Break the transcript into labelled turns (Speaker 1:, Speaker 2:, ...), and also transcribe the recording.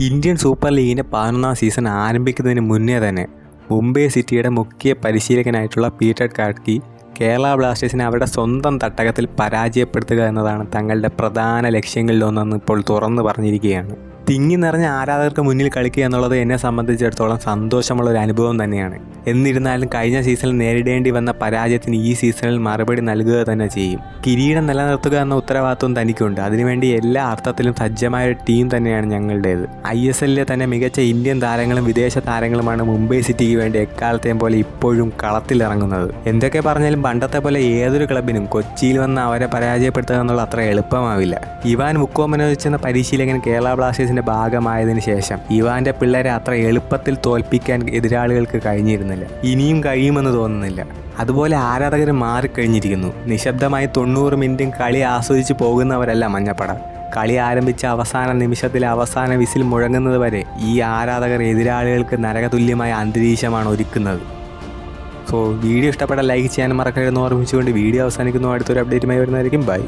Speaker 1: Indian super ലീഗിന്റെ പതിനൊന്നാം season ആരംഭിക്കുന്നതിന് മുന്നേ തന്നെ മുംബൈ സിറ്റിയുടെ മുഖ്യ പരിശീലകനായിട്ടുള്ള പീറ്റർ കാർക്കി കേരള ബ്ലാസ്റ്റേഴ്സിനെ അവരുടെ സ്വന്തം തട്ടകത്തിൽ പരാജയപ്പെടുത്തുക എന്നതാണ് തങ്ങളുടെ പ്രധാന ലക്ഷ്യങ്ങളിലൊന്നെന്ന് ഇപ്പോൾ തുറന്നു പറഞ്ഞിരിക്കുകയാണ്. തിങ്ങി നിറഞ്ഞ ആരാധകർക്ക് മുന്നിൽ കളിക്കുക എന്നുള്ളത് എന്നെ സംബന്ധിച്ചിടത്തോളം സന്തോഷമുള്ള ഒരു അനുഭവം തന്നെയാണ്. എന്നിരുന്നാലും കഴിഞ്ഞ സീസണിൽ നേരിടേണ്ടി വന്ന പരാജയത്തിന് ഈ സീസണിൽ മറുപടി നൽകുക തന്നെ ചെയ്യും. കിരീടം നിലനിർത്തുക എന്ന ഉത്തരവാദിത്വം തനിക്കുണ്ട്. അതിനുവേണ്ടി എല്ലാ അർത്ഥത്തിലും സജ്ജമായ ഒരു ടീം തന്നെയാണ് ഞങ്ങളുടേത്. ഐ എസ് എല്ലിലെ തന്നെ മികച്ച ഇന്ത്യൻ താരങ്ങളും വിദേശ താരങ്ങളുമാണ് മുംബൈ സിറ്റിക്ക് വേണ്ടി എക്കാലത്തെയും പോലെ ഇപ്പോഴും കളത്തിലിറങ്ങുന്നത്. എന്തൊക്കെ പറഞ്ഞാലും പണ്ടത്തെ പോലെ ഏതൊരു ക്ലബിനും കൊച്ചിയിൽ വന്ന് അവരെ പരാജയപ്പെടുത്തുക എന്നുള്ള അത്ര എളുപ്പമാവില്ല. ഇവാൻ മുക്കോമനോവിച്ച് എന്ന പരിശീലകൻ കേരള ബ്ലാസ്റ്റേഴ്സിന്റെ ഭാഗമായതിനു ശേഷം ഇവാന്റെ പിള്ളേരെ അത്ര എളുപ്പത്തിൽ തോൽപ്പിക്കാൻ എതിരാളികൾക്ക് കഴിഞ്ഞിരുന്നില്ല. ഇനിയും കഴിയുമെന്ന് തോന്നുന്നില്ല. അതുപോലെ ആരാധകർ മാറിക്കഴിഞ്ഞിരിക്കുന്നു. നിശബ്ദമായി തൊണ്ണൂറ് മിനിറ്റും കളി ആസ്വദിച്ച് പോകുന്നവരല്ല മഞ്ഞപ്പട. കളി ആരംഭിച്ച അവസാന നിമിഷത്തിലെ അവസാന വിസിൽ മുഴങ്ങുന്നത് വരെ ഈ ആരാധകർ എതിരാളികൾക്ക് നരകതുല്യമായ അന്തരീക്ഷമാണ് ഒരുക്കുന്നത്. സോ വീഡിയോ ഇഷ്ടപ്പെട്ട ലൈക്ക് ചെയ്യാൻ മറക്കരുതെന്ന് ഓർമ്മിച്ചുകൊണ്ട് വീഡിയോ അവസാനിക്കുന്നു. അടുത്തൊരു അപ്ഡേറ്റുമായി വരുന്നതായിരിക്കും. ബൈ.